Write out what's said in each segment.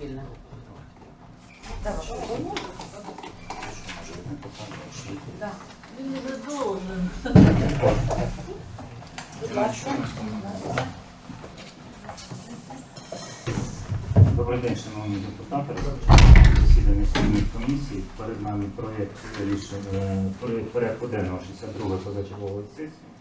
Вільне. Давай. Да. Він. Будь ласка. Добрий день, шановні депутати. Засідання спільної комісії. Перед нами проєкт рішення е, проєкт порядку денного 62 позачергової сесії.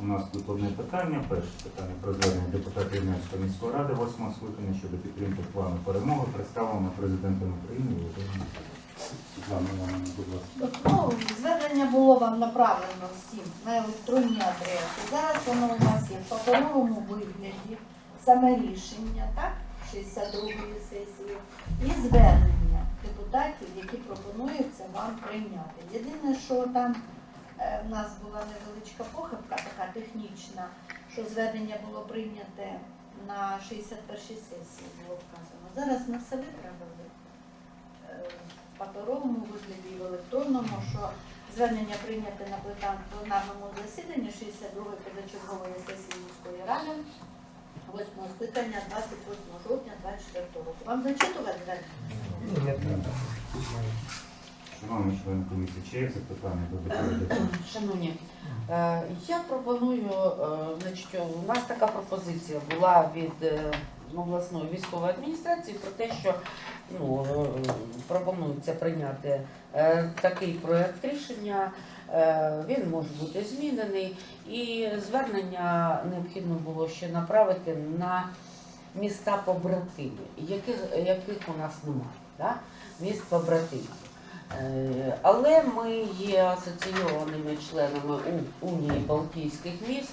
У нас тут одне питання. Перше питання про звернення депутатів Рівненської міської ради 8 скликання щодо підтримки плану перемоги, представлено президентом України Володимиром звернення було вам направлено всім на електронні адреси. Зараз воно у нас є в паперовому вигляді, саме рішення, так, 62-ї сесії, і звернення депутатів, які пропонується вам прийняти. Єдине, що там в нас була невеличка похибка, така технічна, що звернення було прийняте на 61-й сесії, було вказано. Зараз ми все виправили. Е, в паперовому вигляді і в електронному, що звернення прийняте на пленарному засіданні 62-ї позачергової сесії міської ради 8 скликання 28 жовтня 24 року. Вам зачитувати звернення? Шановні члени комісії, чи є запитання до доповідача? Шановні, е, я пропоную, е, значить, у нас така пропозиція була від е, обласної військової адміністрації про те, що ну, е, пропонується прийняти е, такий проект рішення. Е, Він може бути змінений, і звернення необхідно було ще направити на міста побратими, яких, яких у нас немає. Да? Міст побратимів. Е, Але ми є асоційованими членами Унії Балтійських міст,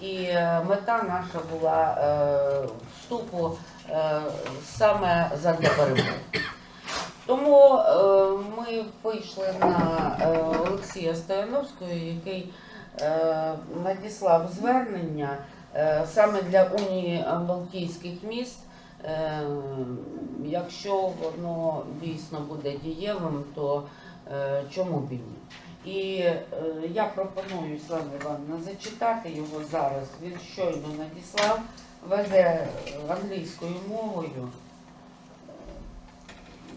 і е, мета наша була е, вступу саме задля перемоги. Тому ми вийшли на Олексія Стояновського, який надіслав звернення саме для Унії Балтійських міст. Е, Якщо воно дійсно буде дієвим, то е, чому б і ні? І е, я пропоную Слава Івановна зачитати його зараз. Він щойно надіслав, веде англійською мовою.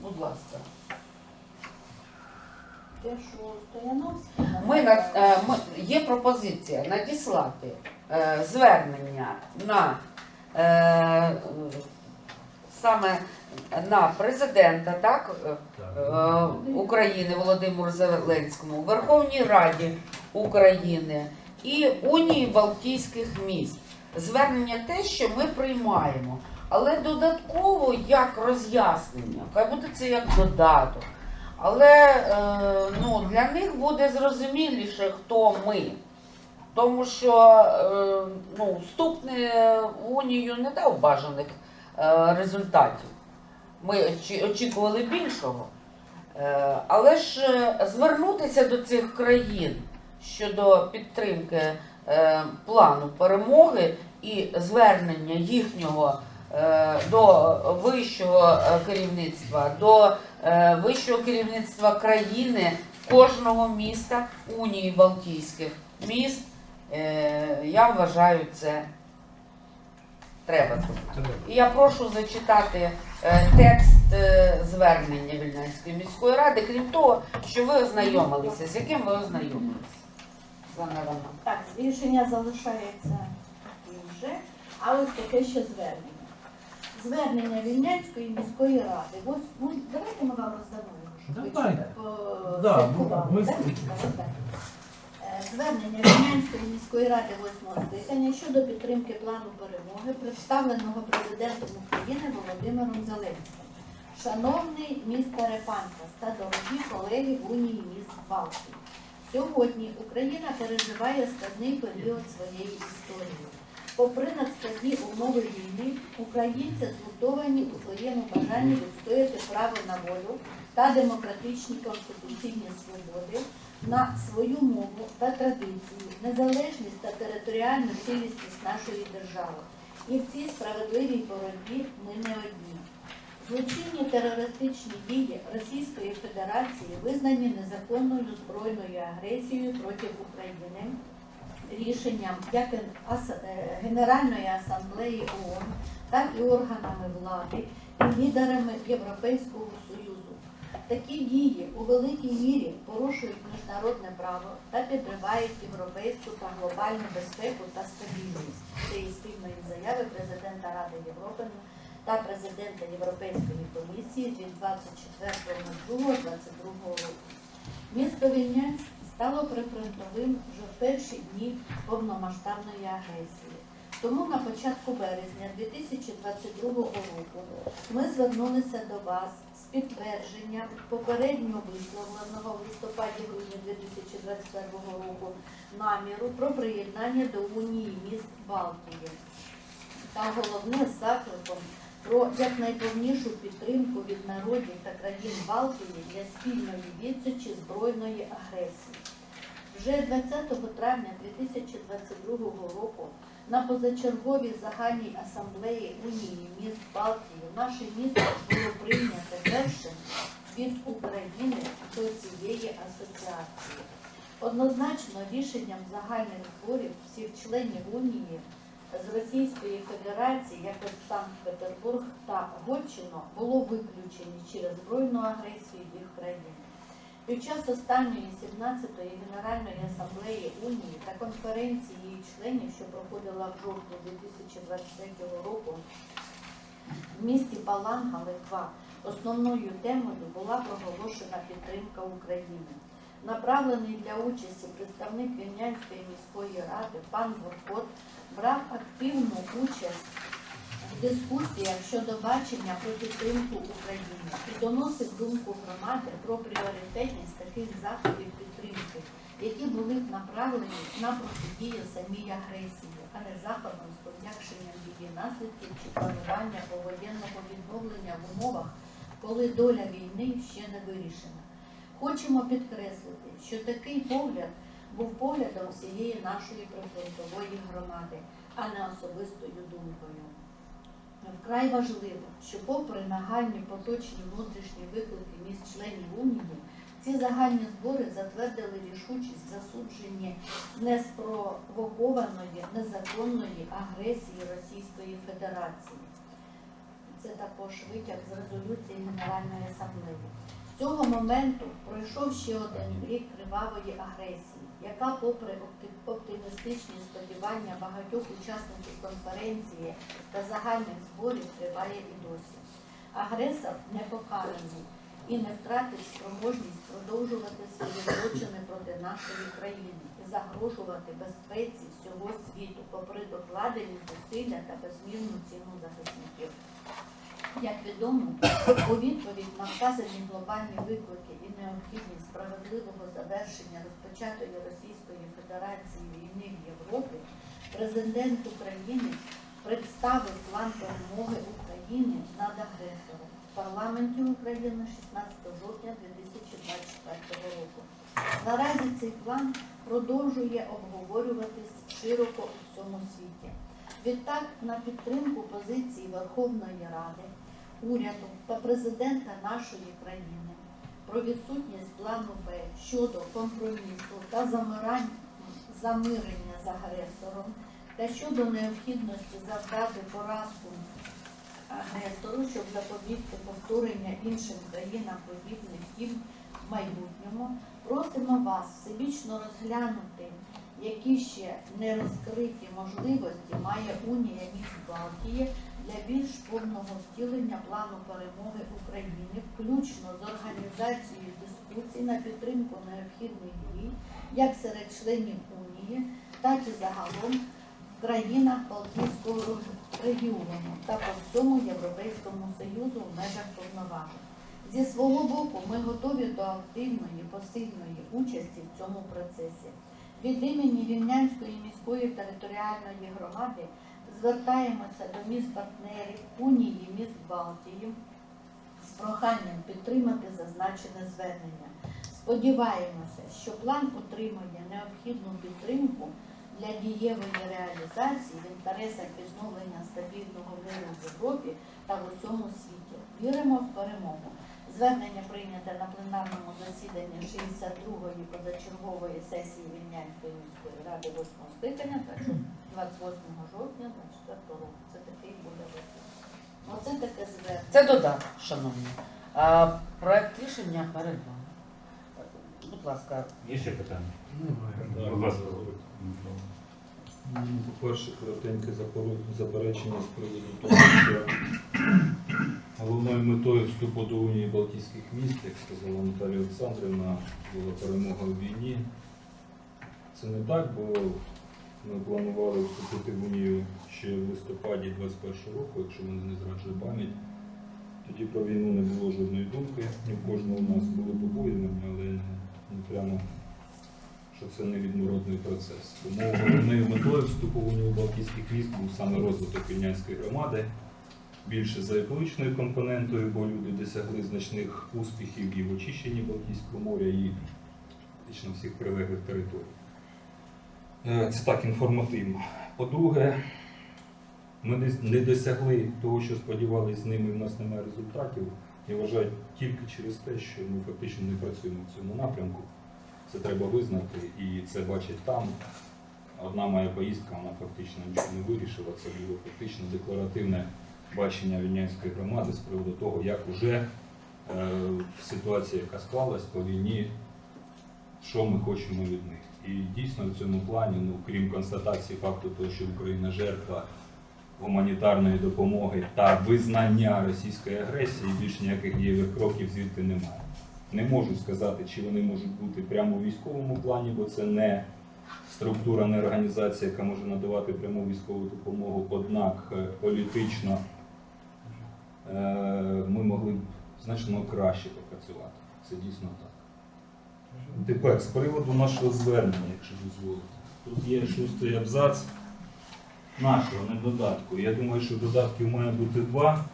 Будь ласка. Ми, на- е, ми, є пропозиція надіслати звернення на саме на президента так, е, е, України Володимиру Зеленському, Верховній Раді України і Унії Балтійських міст. Звернення те, що ми приймаємо, але додатково як роз'яснення, хай буде це як додаток. Але е, ну, для них буде зрозуміліше, хто ми. Тому що е, ну, вступ в Унію не дав бажаних е, результатів. Ми очікували більшого. Е, але ж е, звернутися до цих країн щодо підтримки е, плану перемоги і звернення їхнього е, до вищого е, керівництва, до е, вищого керівництва країни, кожного міста Унії Балтійських міст. Е, Я вважаю, це треба зробити. І я прошу зачитати е, текст е, звернення Вільнянської міської ради, крім того, що ви ознайомилися. З яким ви ознайомилися? Світлана. Так, рішення залишається таким же, а ось таке ще звернення. Звернення Вільнянської міської ради. Ось, ну, давайте ми вам роздамо його, щоб ви Давайте. по- Да, слідкували, ми- ми так? слідкуємо. Звернення Вільнянської міської ради 8 скликання щодо підтримки плану перемоги, представленого президентом України Володимиром Зеленським. Шановний містер Репанкас та дорогі колеги в Унії міст Балтії. Сьогодні Україна переживає складний період своєї історії. Попри надскладні умови війни, українці згуртовані у своєму бажанні відстояти право на волю та демократичні конституційні свободи, на свою мову та традиції, незалежність та територіальну цілісність нашої держави. І в цій справедливій боротьбі ми не одні. Злочинні терористичні дії Російської Федерації визнані незаконною збройною агресією проти України рішенням як е, Генеральної асамблеї ООН так і органами влади і лідерами Європейського Союзу. Такі дії у великій мірі порушують міжнародне право та підривають європейську та глобальну безпеку та стабільність. Це і спільної заяви президента Ради Європи та президента Європейської комісії від 24.02.22 року. Місто Вільнянськ стало прифронтовим вже в перші дні повномасштабної агресії. Тому на початку березня 2022 року ми звернулися до вас з підтвердженням попередньо висловленого в листопаді-грудні 2021 року наміру про приєднання до Унії міст Балтії та головне закликом про якнайповнішу підтримку від народів та країн Балтії для спільної відсічі збройної агресії. Вже 20 травня 2022 року на позачерговій загальній асамблеї Унії міст Балтії наше місто було прийнято першим від України до цієї асоціації. Однозначно рішенням загальних зборів всіх членів Унії з Російської Федерації, як от Санкт-Петербург та Гольщина, було виключені через збройну агресію їх країн. Під час останньої 17-ї Генеральної асамблеї Унії та конференції членів, що проходила в жовтні 2023 року в місті Паланга, Литва, основною темою була проголошена підтримка України. Направлений для участі представник Вільнянської міської ради пан Буркот брав активну участь в дискусіях щодо бачення про підтримку України і доносив думку громади про пріоритетність таких заходів підтримки, які були направлені на протидію самій агресії, а не заходом з пом'якшенням її наслідків чи планування повоєнного відновлення в умовах, коли доля війни ще не вирішена. Хочемо підкреслити, що такий погляд був поглядом всієї нашої прифронтової громади, а не особистою думкою. Вкрай важливо, що попри нагальні поточні внутрішні виклики міст членів Унії, ці загальні збори затвердили рішучість в засудженні неспровокованої незаконної агресії Російської Федерації. Це також витяг з резолюції Генеральної асамблеї. З цього моменту пройшов ще один рік кривавої агресії, яка, попри оптимістичні сподівання багатьох учасників конференції та загальних зборів, триває і досі. Агресор не покараний і не втратив спроможність продовжувати свої злочини проти нашої країни і загрожувати безпеці всього світу, попри докладені зусилля та безмірну ціну захисників. Як відомо, у відповідь на вказані глобальні виклики і необхідність справедливого завершення розпочатої Російської Федерації війни в Європі, президент України представив план перемоги України над агресором парламенті України 16 жовтня 2024 року. Наразі цей план продовжує обговорюватись широко у всьому світі. Відтак, на підтримку позиції Верховної Ради, уряду та президента нашої країни про відсутність плану Б щодо компромісу та замирення з агресором та щодо необхідності завдати поразку агресору, щоб запобігти повторення іншим країнам подібних дій в майбутньому, просимо вас всебічно розглянути, які ще не розкриті можливості має Унія міст Балтії для більш повного втілення плану перемоги України, включно з організацією дискусій на підтримку необхідних дій як серед членів Унії, так і загалом країнах Балтійського регіону та по всьому Європейському Союзу в межах повноважень. Зі свого боку, ми готові до активної, посильної участі в цьому процесі. Від імені Вільнянської міської територіальної громади звертаємося до міст партнерів Унії міст Балтії з проханням підтримати зазначене звернення. Сподіваємося, що план отримає необхідну підтримку для дієвої реалізації в інтересах відновлення стабільного миру в Європі та в усьому світі. Віримо в перемогу. Звернення прийняте на пленарному засіданні 62-ї позачергової сесії Вільнянської міської ради 8 скликання, 28 жовтня 24 року. Це такий буде вихід. Оце таке звернення. Це додаток, шановні. А проект рішення перед вами. Будь ласка, Є ще питання? Будь ласка. Ну, По-перше, коротеньке заперечення з приводу того, що головною метою вступу до Унії Балтійських міст, як сказала Наталія Олександрівна, була перемога в війні. Це не так, бо ми планували вступити в Унію ще в листопаді 21 року, якщо мене не зраджує пам'ять. Тоді про війну не було жодної думки. Ні в кожного у нас були побоювання, але не прямо що це не відмородний процес. Тому головною метою вступу в Унію Балтійських міст був саме розвиток вільнянської громади, більше за екологічною компонентою, бо люди досягли значних успіхів і в очищенні Балтійського моря, і фактично всіх прилеглих територій. Е, Це так інформативно. По-друге, ми не досягли того, що сподівалися з ними, і в нас немає результатів. Я вважаю тільки через те, що ми фактично не працюємо в цьому напрямку. Це треба визнати, і це бачить там. Одна моя поїздка, вона фактично нічого не вирішила. Це було фактично декларативне бачення Вільнянської громади з приводу того, як уже е, в ситуації, яка склалась по війні, що ми хочемо від них. І дійсно в цьому плані, ну крім констатації факту того, що Україна жертва гуманітарної допомоги та визнання російської агресії, більш ніяких дієвих кроків звідти немає. Не можу сказати, чи вони можуть бути прямо у військовому плані, бо це не структура, не організація, яка може надавати пряму військову допомогу. Однак е, політично е, ми могли б значно краще попрацювати. Це дійсно так. Тепер з приводу нашого звернення, якщо дозволите. Тут є шостий абзац нашого, не додатку. Я думаю, що додатків має бути два.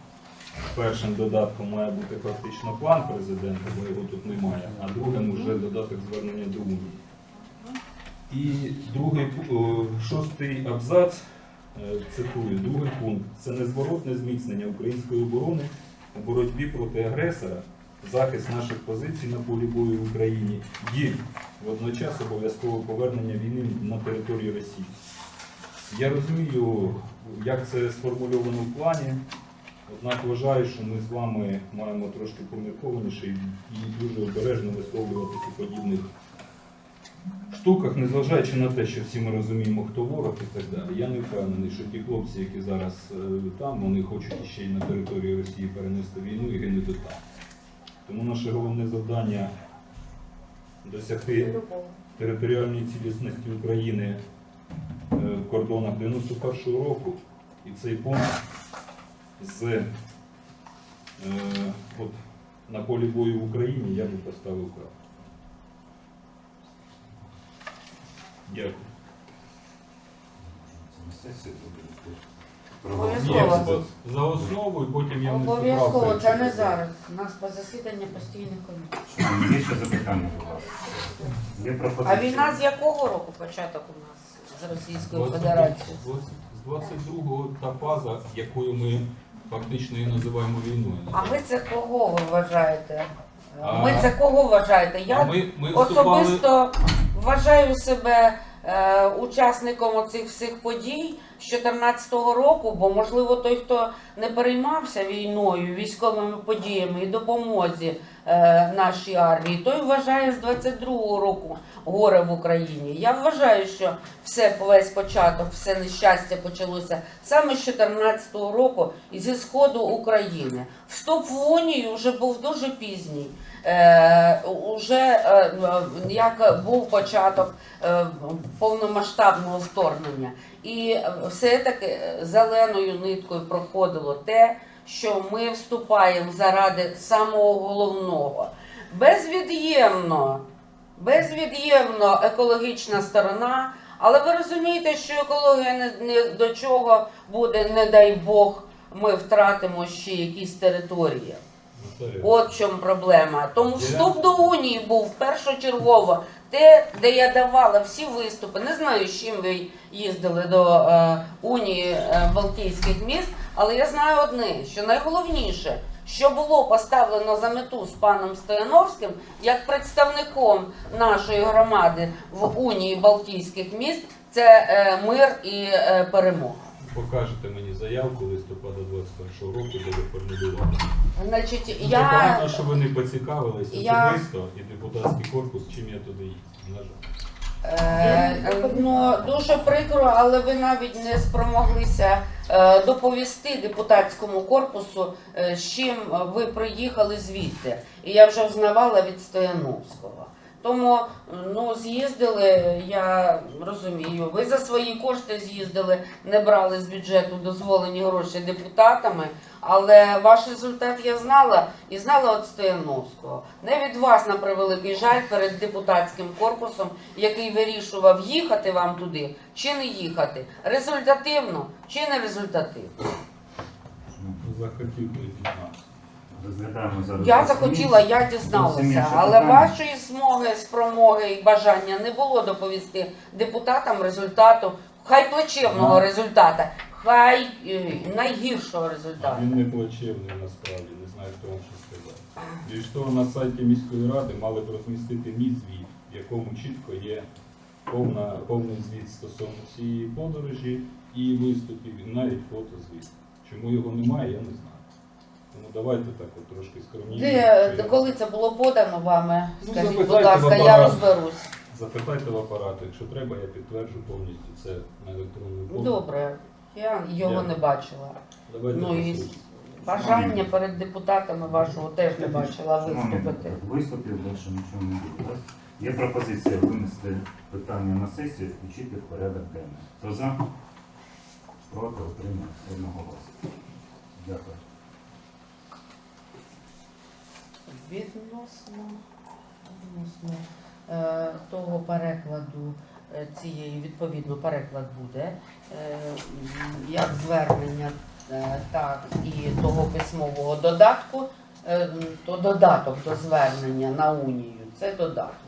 Першим додатком має бути фактично план президента, бо його тут немає, а другим вже додаток звернення до Унії. І другий шостий абзац, е, цитую, другий пункт це незворотне зміцнення української оборони у боротьбі проти агресора, захист наших позицій на полі бою в Україні і водночас обов'язкове повернення війни на територію Росії. Я розумію, як це сформульовано в плані, однак вважаю, що ми з вами маємо трошки поміркованіше і дуже обережно висловлюватися у подібних штуках, незважаючи на те, що всі ми розуміємо, хто ворог і так далі. Я не впевнений, що ті хлопці, які зараз е, там, вони хочуть ще й на території Росії перенести війну і гинути там. Тому наше головне завдання досягти територіальної цілісності України е, в кордонах 91-го року. І цей пункт з е, от, на полі бою в Україні я би поставив крапку. Дякую. Обов'язково. За основу і потім я внесу обов'язково, це не зараз. У нас по засіданні постійних комісій. Є ще запитання, будь ласка. Є А війна з якого року початок у нас з Російською 22 Федерацією? З 22-го та фаза, якою ми фактично і називаємо війною. А ви це кого ви вважаєте? А- Ми це кого вважаєте? Я ми, ми вступали... особисто вважаю себе е, учасником оцих всіх подій з 2014 року, бо можливо той, хто не переймався війною, військовими подіями і допомозі нашій армії, той вважає з 22-го року горе в Україні. Я вважаю, що все весь початок, все нещастя почалося саме з 2014 року зі сходу України. Вступ в унію вже був дуже пізній. Е, уже е, е, як був початок е, повномасштабного вторгнення, і е, все-таки зеленою ниткою проходило те, що ми вступаємо заради самого головного. Безвід'ємно, безвід'ємно екологічна сторона. Але ви розумієте, що екологія не, не до чого буде, не дай Бог, ми втратимо ще якісь території. От в чому проблема. Тому вступ до Унії був першочергово те, де я давала всі виступи. Не знаю, з чим ви їздили до е, Унії е, Балтійських міст, але я знаю одне, що найголовніше, що було поставлено за мету з паном Стояновським як представником нашої громади в Унії Балтійських міст, це е, мир і е, перемога. покажете мені заявку листопада 21 року буде формулювати. Значить, я погано, що ви не поцікавились Я- особисто і депутатський корпус, чим я туди їздив. На жаль. Е, ну, дуже прикро, але ви навіть не спромоглися е, доповісти депутатському корпусу, е, з чим ви приїхали звідти. І я вже взнавала від Стояновського. Тому ну, з'їздили, я розумію, ви за свої кошти з'їздили, не брали з бюджету дозволені гроші депутатами, але ваш результат я знала і знала від Стояновського. Не від вас, на превеликий жаль, перед депутатським корпусом, який вирішував, їхати вам туди чи не їхати. Результативно чи не результативно. Захотів. Розглядаємо зараз. Я захотіла, я дізналася, але вашої змоги, спромоги і бажання не було доповісти депутатам результату, хай плачевного Ну. результата, хай е, найгіршого результату. Він не плачевний насправді, не знаю, хто вам що сказав. Більш того, на сайті міської ради мали б розмістити мій звіт, в якому чітко є повна, повний звіт стосовно цієї подорожі і виступів, і навіть фотозвіт. Чому його немає, я не знаю. Тому давайте так от трошки скромніше. Де, коли це було подано вами? Ну, Скажіть, будь запитайте в ласка, я апарат. розберусь. Запитайте в апарат, якщо треба, я підтверджу повністю це на електронну пошту. Добре, я його не бачила. Давайте Ну і суті. бажання перед депутатами вашого теж не бачила виступити. Виступів більше нічого не буде. так? Є пропозиція винести питання на сесію, включити в порядок денний. Хто за? Проти отримав одного голосу. Дякую. Відносно, відносно е, того перекладу е, цієї, відповідно, переклад буде е, як звернення, е, так і того письмового додатку, е, то додаток до звернення на унію, це додаток.